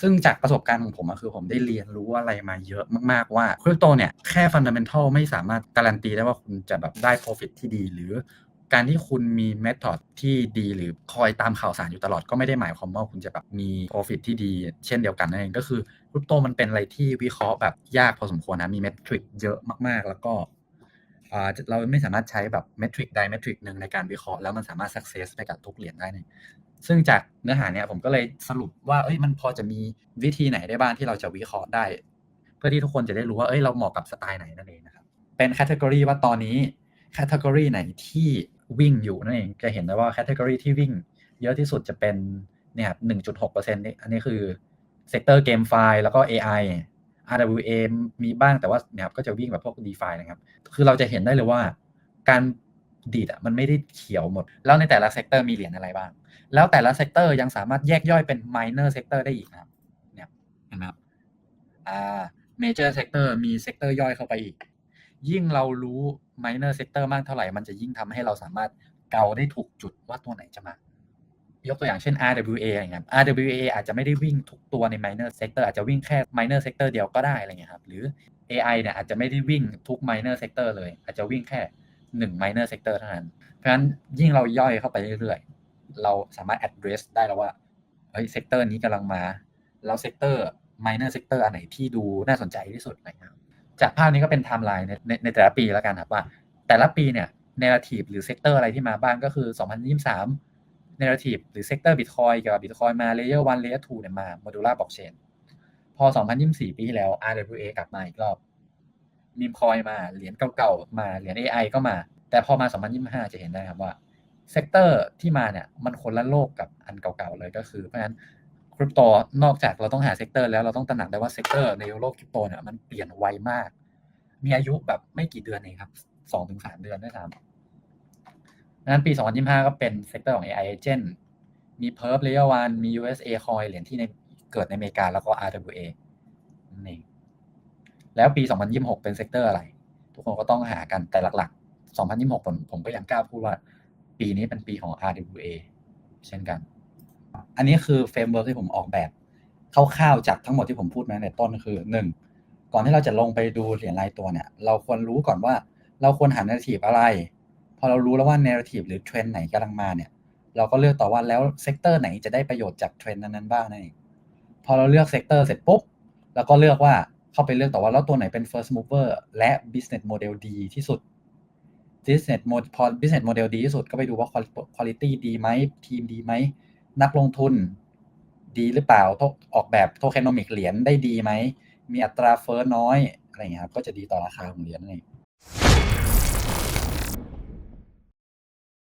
ซึ่งจากประสบการณ์ของผมอะคือผมได้เรียนรู้อะไรมาเยอะมาก ๆ ว่าคริปโตเนี่ยแค่ฟันดัมเ n นทัลไม่สามารถการันตีได้ว่าคุณจะแบบได้ profit ที่ดีหรือการที่คุณมี method ที่ดีหรือคอยตามข่าวสารอยู่ตลอดก็ไม่ได้หมายความว่าคุณจะแบบมี profit ที่ดีเช่นเดียวกันนั่นเองก็คือคริปโตมันเป็นอะไรที่วิเคราะห์แบบยากพอสมควรนะ มีเมทริกเยอะมากๆ แล้วก็ เราไม่สามารถใช้แบบเมทริกใดเมทริกหนึ่งในการวิเคราะห์แล้วมันสามารถ success ไปกับทุกเหรียญได้เนี่ยซึ่งจากเนื้อหาเนี่ยผมก็เลยสรุปว่าเอ้ยมันพอจะมีวิธีไหนได้บ้างที่เราจะวิเคราะห์ได้ เพื่อที่ทุกคนจะได้รู้ว่าเอ้ยเราเหมาะกับสไตล์ไหนนั่นเองนะครับเป็นแคตตากรีว่าตอนนี้แคตตากรีไหนที่วิ่งอยู่นั่นเองจะเห็นได้ว่าแคตตากรีที่วิ่ง เยอะที่สุดจะเป็นเนี่ยครับ1.6%นี่อันนี้คือเซกเตอร์เกมไฟล์แล้วก็ AI RWA มีบ้างแต่ว่าเนี่ยครับก็จะวิ่งแบบพวก DeFi นะครับ คือเราจะเห็นได้เลยว่า การดีดอะมันไม่ได้เขียวหมด แล้วในแต่ละเซกเตอร์มีเหรียญอะไรบ้าง แล้วแต่ละเซกเตอร์ยังสามารถแยกย่อยเป็น minor sector ได้อีกนะครับ เนี่ยเห็นไหมครับอ่า major sector มีเซกเตอร์ย่อยเข้าไปอีก ยิ่งเรารู้ minor sector มากเท่าไหร่ มันจะยิ่งทำให้เราสามารถเกาได้ถูกจุดว่าตัวไหนจะมา ยกตัวอย่างเช่น RWA อย่างเงี้ย RWA อาจจะไม่ได้วิ่งทุกตัวใน minor sector อาจจะวิ่งแค่ minor sector เดียวก็ได้อะไรเงี้ยครับ หรือ AI เนี่ยอาจจะไม่ได้วิ่งทุก minor sector เลย อาจจะวิ่งแค่หนึ่ง minor sector เท่านั้น เพราะฉะนั้นยิ่งเราย่อยเข้าไปเรื่อยๆ เราสามารถ address ได้แล้วว่าเฮ้ย sector นี้กำลังมา แล้ว sector minor sector อันไหนที่ดูน่าสนใจที่สุดอะไรเงี้ยจากภาพนี้ก็เป็นไทม์ไลน์ในในในแต่ละปีแล้วกันครับว่า แต่ละปีเนี่ย narrative หรือ sector อะไรที่มาบ้างก็คือ 2023 narrative หรือ sector bitcoin เกี่ยวกับ bitcoin มา layer 1 layer 2เนี่ยมา modular blockchain พอ 2024 ปีที่แล้ว RWA กลับมาอีกรอบมีมคอยมาเหรียญเก่าๆมาเหรียญ AI ก็มา แต่พอมา 2025 จะเห็นได้ครับว่าเซกเตอร์ที่มาเนี่ยมันคนละโลกกับอันเก่าๆเลยก็คือเพราะฉะนั้นคริปโตนอกจากเราต้องหาเซกเตอร์แล้วเราต้องตระหนักได้ว่าเซกเตอร์ในโลกคริปโตเนี่ยมันเปลี่ยนไวมาก มีอายุแบบไม่กี่เดือนเองครับ2-3เดือนด้วยซ้ำ นั้นปี 2025 ก็เป็นเซกเตอร์ของ AI Agent มี Perp Layer 1มี USA Coin เหรียญที่ในเกิดในอเมริกาแล้วก็ RWA นั่นเองแล้วปี 2026 เป็นเซกเตอร์อะไร ทุกคนก็ต้องหากันแต่หลัก ๆ 2026 ผมผมก็ยังกล้าพูดว่า ปีนี้เป็นปีของ RWA เช่นกัน อันนี้คือเฟรมเวิร์กที่ผมออกแบบคร่าวๆจากทั้งหมดที่ผมพูดมาในต้นคือ 1. ก่อนที่เราจะลงไปดูเหรียญรายตัวเนี่ย เราควรรู้ก่อนว่าเราควรหา narrative อะไร พอเรารู้แล้วว่า narrative หรือเทรนไหนกำลังมาเนี่ย เราก็เลือกต่อว่าแล้วเซกเตอร์ไหนจะได้ประโยชน์จากเทรนนั้นๆบ้างนั่นเองพอเราเลือกเซกเตอร์เสร็จปุ๊บเราก็เลือกว่าเข้าไปเลือกต่อว่าแล้วตัวไหนเป็น first mover และ business model ดีที่สุด business model พอ business model ดีที่สุดก็ไปดูว่า quality ดีไหมทีมดีไหม นักลงทุนดีหรือเปล่าออกแบบโทเคนอมิกเหรียญได้ดีไหม มีอัตราเฟ้อน้อย อะไรอย่างเงี้ยครับก็จะดีต่อราคาของเหรียญนั่นเอง